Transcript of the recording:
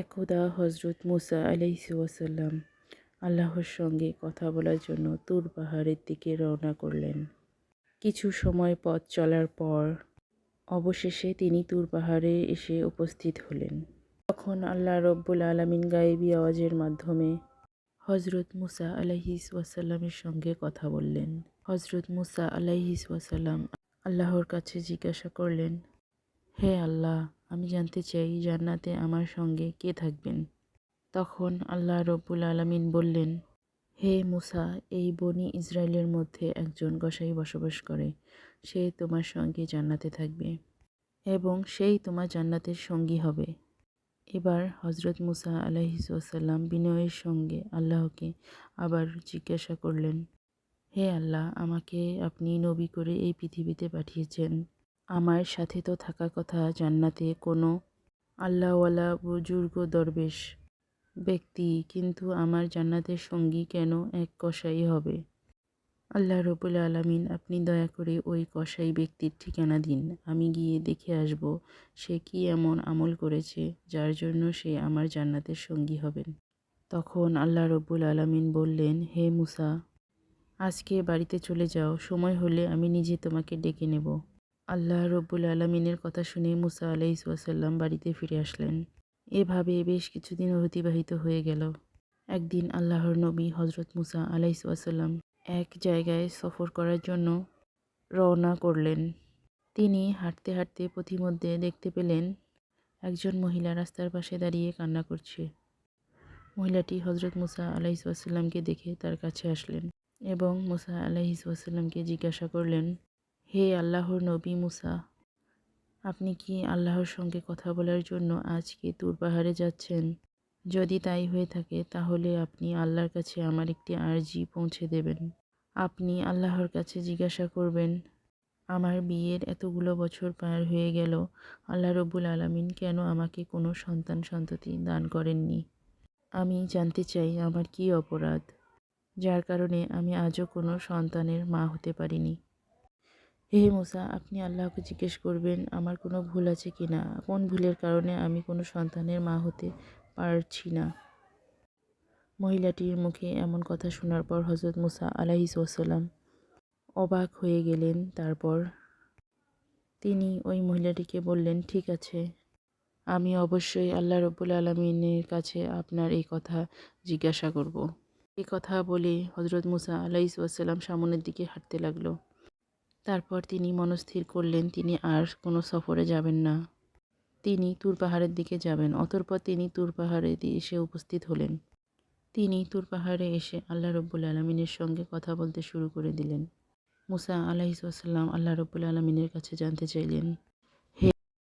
একদা হজরত মুসা আলাইসাল্লাম আল্লাহর সঙ্গে কথা বলার জন্য তুর পাহাড়ের দিকে রওনা করলেন। কিছু সময় পথ চলার পর অবশেষে তিনি তুর পাহাড়ে এসে উপস্থিত হলেন। তখন আল্লাহ রব্বুল আলমিন গায়েবী আওয়াজের মাধ্যমে হজরত মুসা আলাইহিস ওয়াসাল্লামের সঙ্গে কথা বললেন। হজরত মুসা আলাইহিস ওয়াসাল্লাম আল্লাহর কাছে জিজ্ঞাসা করলেন, হে আল্লাহ আমি জানতে চাই জান্নাতে আমার সঙ্গে কে থাকবেন? তখন আল্লাহ রব্বুল আলমিন বললেন, হে মুসা, এই বনি ইসরায়েলের মধ্যে একজন গোসাই বসবাস করে। সে তোমার সঙ্গে জান্নাতে থাকবে এবং সেই তোমার জান্নাতের সঙ্গী হবে। এবার হজরত মুসা আলাহিসাল্লাম বিনয়ের সঙ্গে আল্লাহকে আবার জিজ্ঞাসা করলেন, হে আল্লাহ, আমাকে আপনি নবী করে এই পৃথিবীতে পাঠিয়েছেন। আমার সাথে তো থাকার কথা, জান্নাতে কোনো আল্লাহওয়ালা বুজুর্গ দরবেশ ব্যক্তি, কিন্তু আমার জান্নাতের সঙ্গী কেন এক কসাই হবে? আল্লাহ রবুল আলমিন, আপনি দয়া করে ওই কসাই ব্যক্তির ঠিকানা দিন। আমি গিয়ে দেখে আসব সে কি এমন আমল করেছে যার জন্য সে আমার জান্নাতের সঙ্গী হবেন। তখন আল্লাহ রব্বুল আলমিন বললেন, হে মুসা, আজকে বাড়িতে চলে যাও। সময় হলে আমি নিজে তোমাকে ডেকে নেব। আল্লাহ রব্বুল আলমিনের কথা শুনে মুসা আলাইসাল্লাম বাড়িতে ফিরে আসলেন। এভাবে বেশ কিছুদিন অতিবাহিত হয়ে গেল। একদিন আল্লাহর নবী হজরত মুসা আলাইসাল্লাম এক জায়গায় সফর করার জন্য রওনা করলেন। তিনি হাঁটতে হাঁটতে পথিমধ্যে দেখতে পেলেন একজন মহিলা রাস্তার পাশে দাঁড়িয়ে কান্না করছে। মহিলাটি হজরত মুসা আলাইসাল্লামকে দেখে তার কাছে আসলেন এবং মুসা আলাইসাল্লামকে জিজ্ঞাসা করলেন হে আল্লাহর নবী মুসা, আপনি কি আল্লাহর সঙ্গে কথা বলার জন্য আজকে তুর পাহাড়ে যাচ্ছেন? যদি তাই হয়ে থাকে, তাহলে আপনি আল্লাহর কাছে আমার একটি আর্জি পৌঁছে দেবেন। আপনি আল্লাহর কাছে জিজ্ঞাসা করবেন, আমার বিয়ের এতগুলো বছর পার হয়ে গেল, আল্লাহ রব্বুল আলমিন কেন আমাকে কোনো সন্তান সন্ততি দান করেননি? আমি জানতে চাই, আমার কি অপরাধ? যার কারণে আমি আজও কোনো সন্তানের মা হতে পারিনি। হে মুসা, আপনি আল্লাহকে জিজ্ঞেস করবেন, আমার কোনো ভুল আছে কি না? কোন ভুলের কারণে আমি কোনো সন্তানের মা হতে পারছি না? মহিলাটির মুখে এমন কথা শোনার পর হজরত মুসা আলাহিস ওসালাম অবাক হয়ে গেলেন। তারপর তিনি ওই মহিলাটিকে বললেন, ঠিক আছে, আমি অবশ্যই আল্লাহ রব্বুল আলমিনের কাছে আপনার এই কথা জিজ্ঞাসা করব। এই কথা বলে হজরত মুসা আলাইস ওয়াসাল্লাম সামনের দিকে হাঁটতে লাগল। তারপর তিনি মনস্থির করলেন, তিনি আর কোনো সফরে যাবেন না। তিনি তুর পাহাড়ের দিকে যাবেন। অতঃপর তিনি তুর পাহাড়ে এসে উপস্থিত হলেন। তিনি তুর পাহাড়ে এসে আল্লাহ রব্বুল আলমিনের সঙ্গে কথা বলতে শুরু করে দিলেন। মুসা আলাহিসাল্লাম আল্লাহ রব্বুল আলমিনের কাছে জানতে চাইলেন